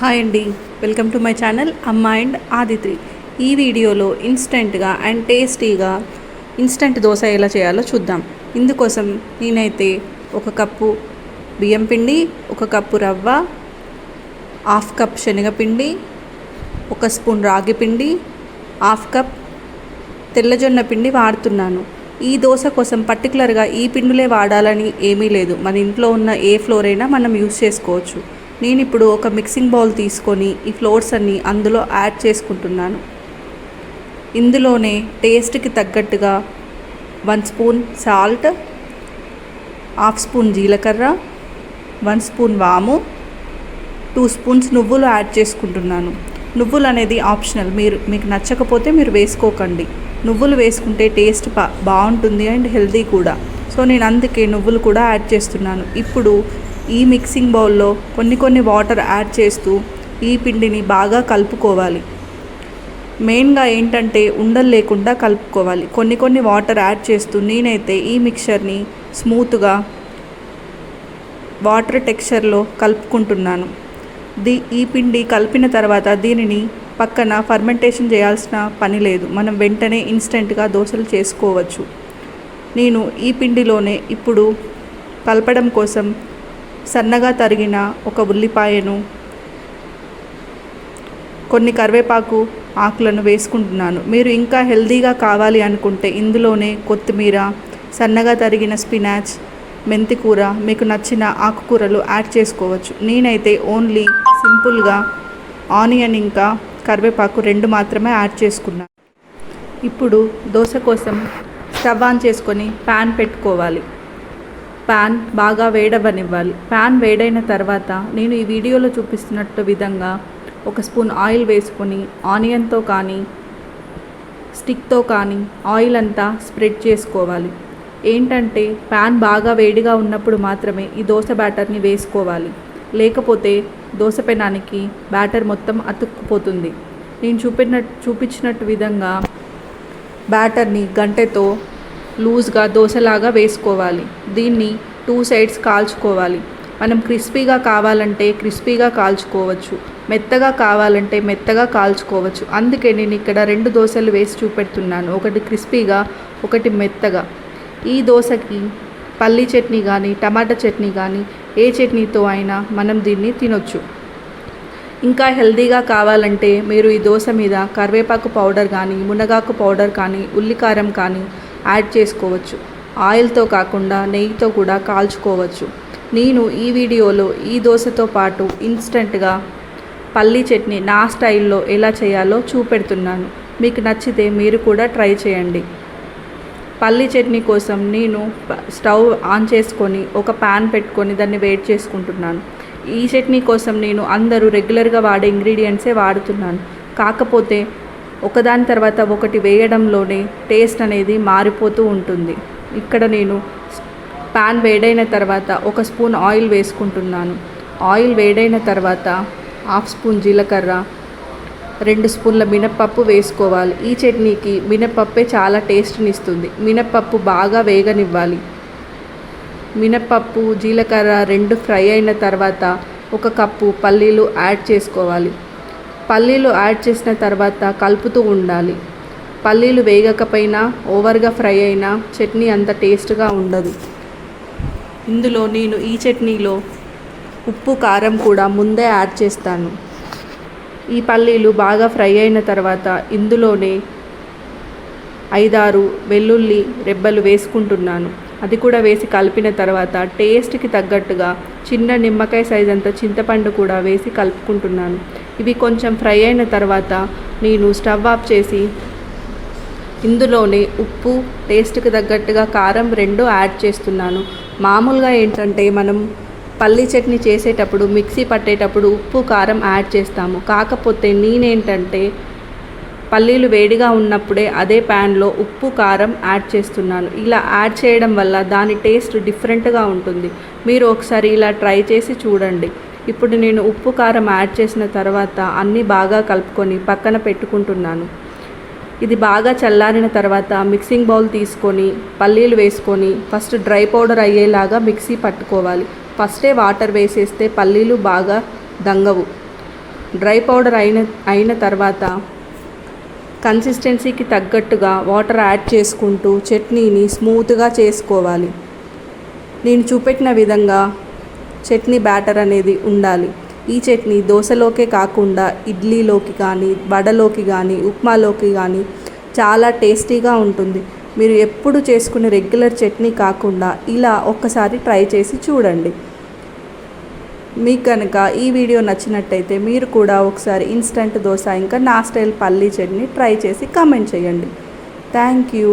Hi అండి. Welcome to my channel అమ్మ and Aditri. ఈ వీడియోలో ఇన్స్టెంట్గా అండ్ టేస్టీగా ఇన్స్టెంట్ దోశ ఎలా చేయాలో చూద్దాం. ఇందుకోసం నేనైతే ఒక కప్పు బియ్యం పిండి ఒక కప్పు రవ్వ హాఫ్ కప్ శనగపిండి ఒక స్పూన్ రాగి పిండి హాఫ్ కప్ తెల్లజొన్న పిండి వాడుతున్నాను. ఈ దోశ కోసం పర్టికులర్గా ఈ పిండిలే వాడాలని ఏమీ లేదు. మన ఇంట్లో ఉన్న ఏ ఫ్లోర్ అయినా మనం యూస్ చేసుకోవచ్చు. నేను ఇప్పుడు ఒక మిక్సింగ్ బౌల్ తీసుకొని ఈ ఫ్లోర్స్ అన్నీ అందులో యాడ్ చేసుకుంటున్నాను. ఇందులోనే టేస్ట్కి తగ్గట్టుగా one spoon salt half spoon జీలకర్ర వన్ స్పూన్ వాము టూ స్పూన్స్ నువ్వులు యాడ్ చేసుకుంటున్నాను. నువ్వులు అనేది ఆప్షనల్ మీరు మీకు నచ్చకపోతే మీరు వేసుకోకండి. నువ్వులు వేసుకుంటే టేస్ట్ బా బాగుంటుంది అండ్ హెల్తీ కూడా. సో నేను అందుకే నువ్వులు కూడా యాడ్ చేస్తున్నాను. ఇప్పుడు ఈ మిక్సింగ్ బౌల్లో కొన్ని కొన్ని వాటర్ యాడ్ చేస్తూ ఈ పిండిని బాగా కలుపుకోవాలి. మెయిన్గా ఏంటంటే ఉండలు లేకుండా కలుపుకోవాలి. కొన్ని కొన్ని వాటర్ యాడ్ చేస్తూ నేనైతే ఈ మిక్చర్ని స్మూత్గా వాటర్ టెక్స్చర్లో కలుపుకుంటున్నాను. దీ ఈ పిండి కలిపిన తర్వాత దీనిని పక్కన ఫర్మెంటేషన్ చేయాల్సిన పని లేదు. మనం వెంటనే ఇన్స్టెంట్గా దోశలు చేసుకోవచ్చు. నేను ఈ పిండిలోనే ఇప్పుడు కలపడం కోసం సన్నగా తరిగిన ఒక ఉల్లిపాయను కొన్ని కరివేపాకు ఆకులను వేసుకుంటున్నాను. మీరు ఇంకా హెల్తీగా కావాలి అనుకుంటే ఇందులోనే కొత్తిమీర సన్నగా తరిగిన స్పినాచ్ మెంతికూర మీకు నచ్చిన ఆకుకూరలు యాడ్ చేసుకోవచ్చు. నేనైతే ఓన్లీ సింపుల్గా ఆనియన్ ఇంకా కరివేపాకు రెండు మాత్రమే యాడ్ చేసుకున్నాను. ఇప్పుడు దోశ కోసం స్టవ్ ఆన్ చేసుకొని ప్యాన్ పెట్టుకోవాలి. ప్యాన్ బాగా వేడవనివ్వాలి. ప్యాన్ వేడైన తర్వాత నేను ఈ వీడియోలో చూపిస్తున్నట్టు విధంగా ఒక స్పూన్ ఆయిల్ వేసుకొని ఆనియన్తో కానీ స్టిక్తో కానీ ఆయిల్ అంతా స్ప్రెడ్ చేసుకోవాలి. ఏంటంటే ప్యాన్ బాగా వేడిగా ఉన్నప్పుడు మాత్రమే ఈ దోశ బ్యాటర్ని వేసుకోవాలి. లేకపోతే దోశ పెనానికి బ్యాటర్ మొత్తం అతుక్కుపోతుంది. నేను చూపిన చూపించినట్టు విధంగా బ్యాటర్ని గంటెతో లూజ్గా దోశలాగా వేసుకోవాలి. దీన్ని టూ సైడ్స్ కాల్చుకోవాలి. మనం క్రిస్పీగా కావాలంటే క్రిస్పీగా కాల్చుకోవచ్చు. మెత్తగా కావాలంటే మెత్తగా కాల్చుకోవచ్చు. అందుకే నేను ఇక్కడ రెండు దోశలు వేసి చూపెడుతున్నాను. ఒకటి క్రిస్పీగా ఒకటి మెత్తగా. ఈ దోశకి పల్లీ చట్నీ కానీ టమాటా చట్నీ కానీ ఏ చట్నీతో అయినా మనం దీన్ని తినొచ్చు. ఇంకా హెల్దీగా కావాలంటే మీరు ఈ దోశ మీద కరివేపాకు పౌడర్ కానీ మునగాకు పౌడర్ కానీ ఉల్లికారం కానీ యాడ్ చేసుకోవచ్చు. ఆయిల్తో కాకుండా నెయ్యితో కూడా కాల్చుకోవచ్చు. నేను ఈ వీడియోలో ఈ దోశతో పాటు ఇన్స్టెంట్గా పల్లీ చట్నీ నా స్టైల్లో ఎలా చేయాలో చూపెడుతున్నాను. మీకు నచ్చితే మీరు కూడా ట్రై చేయండి. పల్లీ చట్నీ కోసం నేను స్టవ్ ఆన్ చేసుకొని ఒక ప్యాన్ పెట్టుకొని దాన్ని వేడి చేసుకుంటున్నాను. ఈ చట్నీ కోసం నేను అందరూ రెగ్యులర్గా వాడే ఇంగ్రీడియంట్సే వాడుతున్నాను. కాకపోతే ఒకదాని తర్వాత ఒకటి వేయడంలోనే టేస్ట్ అనేది మారిపోతూ ఉంటుంది. ఇక్కడ నేను పాన్ వేడైన తర్వాత ఒక స్పూన్ ఆయిల్ వేసుకుంటున్నాను. ఆయిల్ వేడైన తర్వాత హాఫ్ స్పూన్ జీలకర్ర రెండు స్పూన్ల మినప్పప్పు వేసుకోవాలి. ఈ చట్నీకి మినప్పప్పే చాలా టేస్ట్ని ఇస్తుంది. మినప్పప్పు బాగా వేగనివ్వాలి. మినప్పప్పు జీలకర్ర రెండు ఫ్రై అయిన తర్వాత ఒక కప్పు పల్లీలు యాడ్ చేసుకోవాలి. పల్లీలు యాడ్ చేసిన తర్వాత కలుపుతూ ఉండాలి. పల్లీలు వేగకపోయినా ఓవర్గా ఫ్రై అయినా చట్నీ అంత టేస్ట్గా ఉండదు. ఇందులో నేను ఈ చట్నీలో ఉప్పు కారం కూడా ముందే యాడ్ చేస్తాను. ఈ పల్లీలు బాగా ఫ్రై అయిన తర్వాత ఇందులోనే ఐదారు వెల్లుల్లి రెబ్బలు వేసుకుంటున్నాను. అది కూడా వేసి కలిపిన తర్వాత టేస్ట్కి తగ్గట్టుగా చిన్న నిమ్మకాయ సైజ్ అంత చింతపండు కూడా వేసి కలుపుకుంటున్నాను. ఇవి కొంచెం ఫ్రై అయిన తర్వాత నేను స్టవ్ ఆఫ్ చేసి ఇందులోనే ఉప్పు టేస్ట్కి తగ్గట్టుగా కారం రెండు యాడ్ చేస్తున్నాను. మామూలుగా ఏంటంటే మనం పల్లి చట్నీ చేసేటప్పుడు మిక్సీ పట్టేటప్పుడు ఉప్పు కారం యాడ్ చేస్తాము. కాకపోతే నేనేంటంటే పల్లీలు వేడిగా ఉన్నప్పుడే అదే ప్యాన్లో ఉప్పు కారం యాడ్ చేస్తున్నాను. ఇలా యాడ్ చేయడం వల్ల దాని టేస్ట్ డిఫరెంట్గా ఉంటుంది. మీరు ఒకసారి ఇలా ట్రై చేసి చూడండి. ఇప్పుడు నేను ఉప్పు కారం యాడ్ చేసిన తర్వాత అన్నీ బాగా కలుపుకొని పక్కన పెట్టుకుంటున్నాను. ఇది బాగా చల్లారిన తర్వాత మిక్సింగ్ బౌల్ తీసుకొని పల్లీలు వేసుకొని ఫస్ట్ డ్రై పౌడర్ అయ్యేలాగా మిక్సీ పట్టుకోవాలి. ఫస్టే వాటర్ వేసేస్తే పల్లీలు బాగా దంగవు. డ్రై పౌడర్ అయిన అయిన తర్వాత కన్సిస్టెన్సీకి తగ్గట్టుగా వాటర్ యాడ్ చేసుకుంటూ చట్నీని స్మూత్గా చేసుకోవాలి. నేను చూపెట్టిన విధంగా చట్నీ బ్యాటర్ అనేది ఉండాలి. ఈ చట్నీ దోశలోకే కాకుండా ఇడ్లీలోకి కానీ వడలోకి కానీ ఉప్మాలోకి కానీ చాలా టేస్టీగా ఉంటుంది. మీరు ఎప్పుడు చేసుకునే రెగ్యులర్ చట్నీ కాకుండా ఇలా ఒక్కసారి ట్రై చేసి చూడండి. మీకు కనుక ఈ వీడియో నచ్చినట్టయితే మీరు కూడా ఒకసారి ఇన్స్టంట్ దోశ ఇంకా నా స్టైల్ పల్లీ చట్నీ ట్రై చేసి కామెంట్ చేయండి. Thank you.